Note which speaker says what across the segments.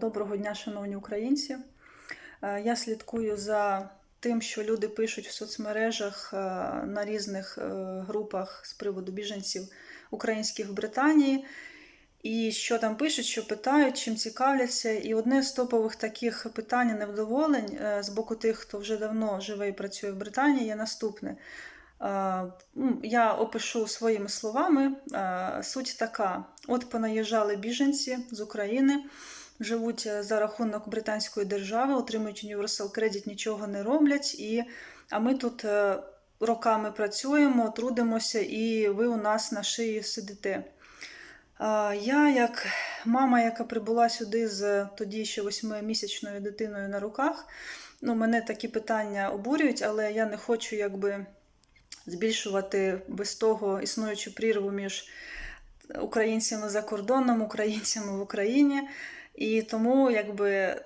Speaker 1: Доброго дня, шановні українці. Я слідкую за тим, що люди пишуть в соцмережах на різних е, групах з приводу біженців українських в Британії. І що там пишуть, що питають, чим цікавляться. І одне з топових таких питань і невдоволень е, з боку тих, хто вже давно живе і працює в Британії, є наступне. Е, Я опишу своїми словами. Суть така: от понаїжджали біженці з України, живуть е, за рахунок британської держави, отримують Universal Credit, нічого не роблять. І, а ми тут е, роками працюємо, трудимося, і ви у нас на шиї сидите. Я, як мама, яка прибула сюди з тоді ще восьмимісячною дитиною на руках, ну, мене такі питання обурюють, але я не хочу якби збільшувати без того існуючу прірву між українцями за кордоном, українцями в Україні. І тому якби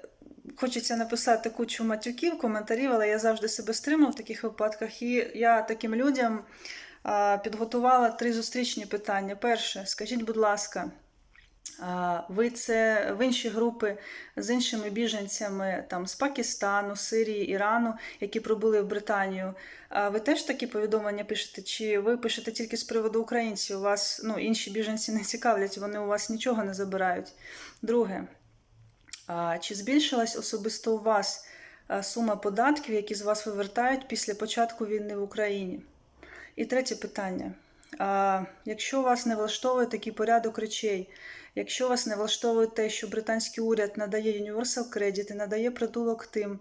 Speaker 1: хочеться написати кучу матюків, коментарів, але я завжди себе стримав в таких випадках. І я таким людям підготувала три зустрічні питання. Перше, скажіть, будь ласка, ви це в інші групи з іншими біженцями там з Пакистану, Сирії, Ірану, які прибули в Британію. Ви теж такі повідомлення пишете? Чи ви пишете тільки з приводу українців? У вас ну, інші біженці не цікавлять, вони у вас нічого не забирають. Друге, чи збільшилась особисто у вас сума податків, які з вас вивертають після початку війни в Україні? І третє питання. Якщо вас не влаштовує такий порядок речей, якщо вас не влаштовує те, що британський уряд надає Universal Credit і надає притулок тим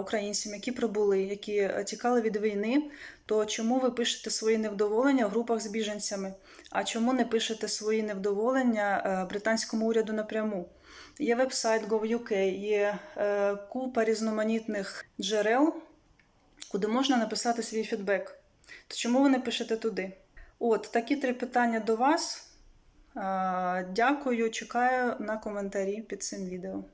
Speaker 1: українцям, які прибули, які е, тікали від війни, то чому ви пишете свої невдоволення в групах з біженцями? А чому не пишете свої невдоволення е, британському уряду напряму? Є вебсайт Gov.uk, є е, купа різноманітних джерел, куди можна написати свій фідбек. То чому ви не пишете туди? От такі три питання до вас. Дякую, чекаю на коментарі під цим відео.